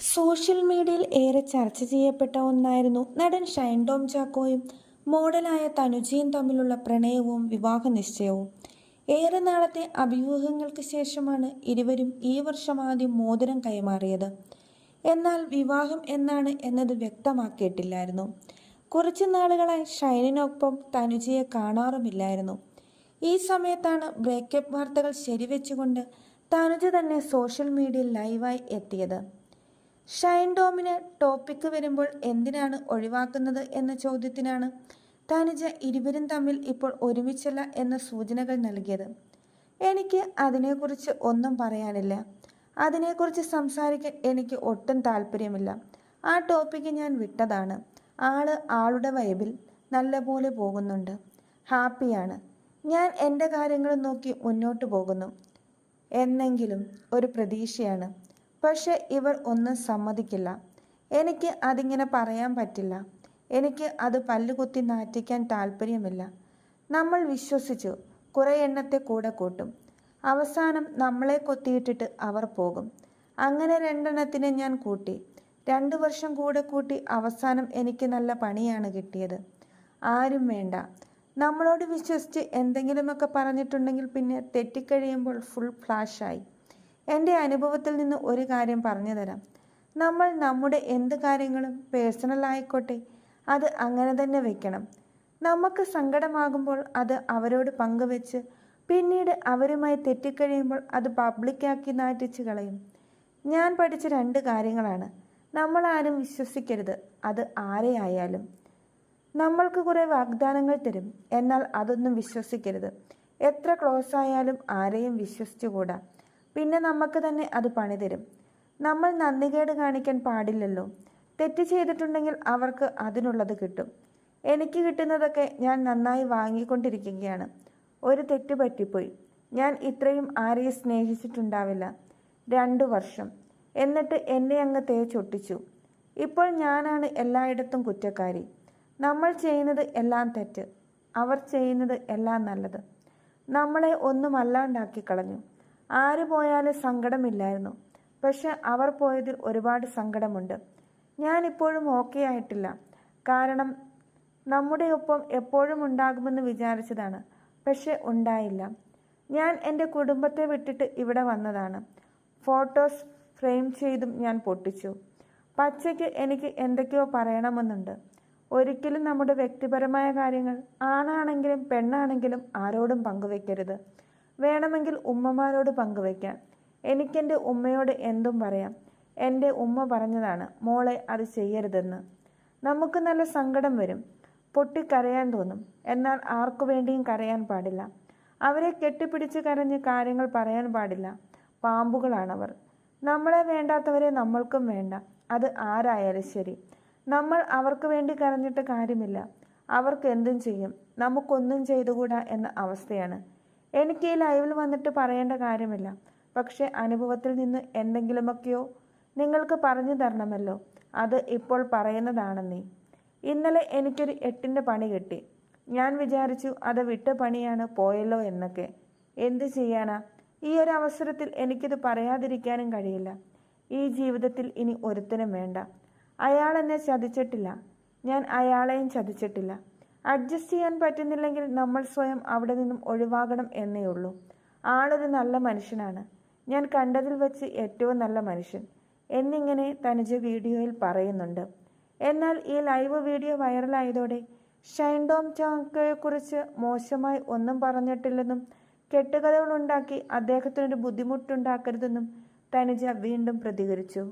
Social മീഡിയയിൽ ഏറെ ചർച്ച ചെയ്യപ്പെട്ട ഒന്നായിരുന്നു നടൻ ഷൈൻ ടോം ചാക്കോയും മോഡലായ തനുജയും തമ്മിലുള്ള പ്രണയവും വിവാഹ നിശ്ചയവും ഏറെ നാളത്തെ അഭിമുഖങ്ങൾക്ക് ശേഷമാണ് ഇരുവരും ഈ വർഷം ആദ്യം മോതിരം കൈമാറിയത്. എന്നാൽ വിവാഹം എന്നാണ് എന്നത് വ്യക്തമാക്കിയിട്ടില്ലായിരുന്നു. കുറച്ച് നാളുകളായി ഷൈനിനൊപ്പം തനുജയെ കാണാറുമില്ലായിരുന്നു. ഈ സമയത്താണ് ബ്രേക്കപ്പ് വാർത്തകൾ ശരിവെച്ചുകൊണ്ട് തനുജ തന്നെ സോഷ്യൽ മീഡിയയിൽ ലൈവായി എത്തിയത്. ഷൈൻ ഡോമിന് ടോപ്പിക്ക് വരുമ്പോൾ എന്തിനാണ് ഒഴിവാക്കുന്നത് എന്ന ചോദ്യത്തിനാണ് തനുജ ഇരുവരും തമ്മിൽ ഇപ്പോൾ ഒരുമിച്ചല്ല എന്ന സൂചനകൾ നൽകിയത്. എനിക്ക് അതിനെക്കുറിച്ച് ഒന്നും പറയാനില്ല. അതിനെക്കുറിച്ച് സംസാരിക്കാൻ എനിക്ക് ഒട്ടും താല്പര്യമില്ല. ആ ടോപ്പിക്ക് ഞാൻ വിട്ടതാണ്. ആൾ ആളുടെ വൈബിൽ നല്ലപോലെ പോകുന്നുണ്ട്. ഹാപ്പിയാണ്. ഞാൻ എന്റെ കാര്യങ്ങൾ നോക്കി മുന്നോട്ട് പോകുന്നു. എന്നെങ്കിലും ഒരു പ്രതീക്ഷയാണ്. പക്ഷെ ഇവർ ഒന്നും സമ്മതിക്കില്ല. എനിക്ക് അതിങ്ങനെ പറയാൻ പറ്റില്ല. എനിക്ക് അത് പല്ലുകുത്തി നാറ്റിക്കാൻ താല്പര്യമില്ല നമ്മൾ വിശ്വസിച്ചു. കുറേ എണ്ണത്തെ കൂടെ കൂട്ടും. അവസാനം നമ്മളെ കൊത്തിയിട്ടിട്ട് അവർ പോകും. അങ്ങനെ രണ്ടെണ്ണത്തിനെ ഞാൻ കൂട്ടി. രണ്ടു വർഷം കൂടെ കൂട്ടി അവസാനം എനിക്ക് നല്ല പണിയാണ് കിട്ടിയത്. ആരും വേണ്ട. നമ്മളോട് വിശ്വസിച്ച് എന്തെങ്കിലുമൊക്കെ പറഞ്ഞിട്ടുണ്ടെങ്കിൽ പിന്നെ തെറ്റിക്കഴിയുമ്പോൾ ഫുൾ ഫ്ലാഷായി എന്റെ അനുഭവത്തിൽ നിന്ന് ഒരു കാര്യം പറഞ്ഞു തരാം. നമ്മൾ നമ്മുടെ എന്ത് കാര്യങ്ങളും പേഴ്സണൽ ആയിക്കോട്ടെ അത് അങ്ങനെ തന്നെ വെക്കണം. നമുക്ക് സങ്കടമാകുമ്പോൾ അത് അവരോട് പങ്കുവെച്ച് പിന്നീട് അവരുമായി തെറ്റിക്കഴിയുമ്പോൾ അത് പബ്ലിക്കാക്കി നാറ്റിച്ച് കളയും. ഞാൻ പഠിച്ച രണ്ട് കാര്യങ്ങളാണ്. നമ്മൾ ആരും വിശ്വസിക്കരുത് അത് ആരെയായാലും നമ്മൾക്ക് കുറേ വാഗ്ദാനങ്ങൾ തരും എന്നാൽ അതൊന്നും വിശ്വസിക്കരുത്. എത്ര ക്ലോസ് ആയാലും ആരെയും വിശ്വസിച്ചുകൂടാ. പിന്നെ നമുക്ക് തന്നെ അത് പണി തരും. നമ്മൾ നന്ദികേട് കാണിക്കാൻ പാടില്ലല്ലോ. തെറ്റ് ചെയ്തിട്ടുണ്ടെങ്കിൽ അവർക്ക് അതിനുള്ളത് കിട്ടും. എനിക്ക് കിട്ടുന്നതൊക്കെ ഞാൻ നന്നായി വാങ്ങിക്കൊണ്ടിരിക്കുകയാണ്. ഒരു തെറ്റ് പറ്റിപ്പോയി. ഞാൻ ഇത്രയും ആരെയും സ്നേഹിച്ചിട്ടുണ്ടാവില്ല. രണ്ടു വർഷം. എന്നിട്ട് എന്നെ അങ്ങ് തേച്ചൊട്ടിച്ചു ഇപ്പോൾ ഞാനാണ് എല്ലായിടത്തും കുറ്റക്കാരി. നമ്മൾ ചെയ്യുന്നത് എല്ലാം തെറ്റ്. അവർ ചെയ്യുന്നത് എല്ലാം നല്ലത്. നമ്മളെ ഒന്നും അല്ലാണ്ടാക്കി കളഞ്ഞു. ആര് പോയാലും സങ്കടമില്ലായിരുന്നു. പക്ഷെ അവർ പോയതിൽ ഒരുപാട് സങ്കടമുണ്ട്. ഞാനിപ്പോഴും ഓക്കെ ആയിട്ടില്ല. കാരണം നമ്മുടെ ഒപ്പം എപ്പോഴും ഉണ്ടാകുമെന്ന് വിചാരിച്ചതാണ്. പക്ഷെ ഉണ്ടായില്ല. ഞാൻ എന്റെ കുടുംബത്തെ വിട്ടിട്ട് ഇവിടെ വന്നതാണ്. ഫോട്ടോസ് ഫ്രെയിം ചെയ്തും ഞാൻ പൊട്ടിച്ചു. പച്ചയ്ക്ക് എനിക്ക് എന്തൊക്കെയോ പറയണമെന്നുണ്ട്. ഒരിക്കലും നമ്മുടെ വ്യക്തിപരമായ കാര്യങ്ങൾ ആണാണെങ്കിലും പെണ്ണാണെങ്കിലും ആരോടും പങ്കുവെക്കരുത്. വേണമെങ്കിൽ ഉമ്മമാരോട് പങ്കുവയ്ക്കാം എനിക്കെന്റെ ഉമ്മയോട് എന്തും പറയാം. എന്റെ ഉമ്മ പറഞ്ഞതാണ് മോളെ അത് ചെയ്യരുതെന്ന്. നമുക്ക് നല്ല സങ്കടം വരും. പൊട്ടിക്കരയാൻ തോന്നും. എന്നാൽ ആർക്കു വേണ്ടിയും കരയാൻ പാടില്ല. അവരെ കെട്ടിപ്പിടിച്ച് കരഞ്ഞ് കാര്യങ്ങൾ പറയാൻ പാടില്ല. പാമ്പുകളാണവർ. നമ്മളെ വേണ്ടാത്തവരെ നമ്മൾക്കും വേണ്ട. അത് ആരായാലും ശരി. നമ്മൾ അവർക്ക് വേണ്ടി കരഞ്ഞിട്ട് കാര്യമില്ല. അവർക്ക് എന്തും ചെയ്യും. നമുക്കൊന്നും ചെയ്തുകൂടാ എന്ന അവസ്ഥയാണ്. എനിക്ക് ഈ ലൈവിൽ വന്നിട്ട് പറയേണ്ട കാര്യമില്ല. പക്ഷെ അനുഭവത്തിൽ നിന്ന് എന്തെങ്കിലുമൊക്കെയോ നിങ്ങൾക്ക് പറഞ്ഞു തരണമല്ലോ. അത് ഇപ്പോൾ പറയുന്നതാണെന്നേ. ഇന്നലെ എനിക്കൊരു എട്ടിന്റെ പണി കിട്ടി. ഞാൻ വിചാരിച്ചു അത് വിട്ട പണിയാണ് പോയല്ലോ എന്നൊക്കെ. എന്ത് ചെയ്യാനാ? ഈ ഒരു അവസരത്തിൽ എനിക്കിത് പറയാതിരിക്കാനും കഴിയില്ല. ഈ ജീവിതത്തിൽ ഇനി ഒരുത്തനും വേണ്ട. അയാൾ എന്നെ ചതിച്ചിട്ടില്ല. ഞാൻ അയാളെയും ചതിച്ചിട്ടില്ല. അഡ്ജസ്റ്റ് ചെയ്യാൻ പറ്റുന്നില്ലെങ്കിൽ നമ്മൾ സ്വയം അവിടെ നിന്നും ഒഴിവാകണം എന്നേ ഉള്ളൂ. ആളൊരു നല്ല മനുഷ്യനാണ്. ഞാൻ കണ്ടതിൽ വെച്ച് ഏറ്റവും നല്ല മനുഷ്യൻ. എന്നിങ്ങനെ തനുജ വീഡിയോയിൽ പറയുന്നുണ്ട്. എന്നാൽ ഈ ലൈവ് വീഡിയോ വൈറലായതോടെ ഷൈൻഡോം ചാക്കയെക്കുറിച്ച് മോശമായി ഒന്നും പറഞ്ഞിട്ടില്ലെന്നും കെട്ടുകഥകളുണ്ടാക്കി അദ്ദേഹത്തിനൊരു ബുദ്ധിമുട്ടുണ്ടാക്കരുതെന്നും തനുജ വീണ്ടും പ്രതികരിച്ചു.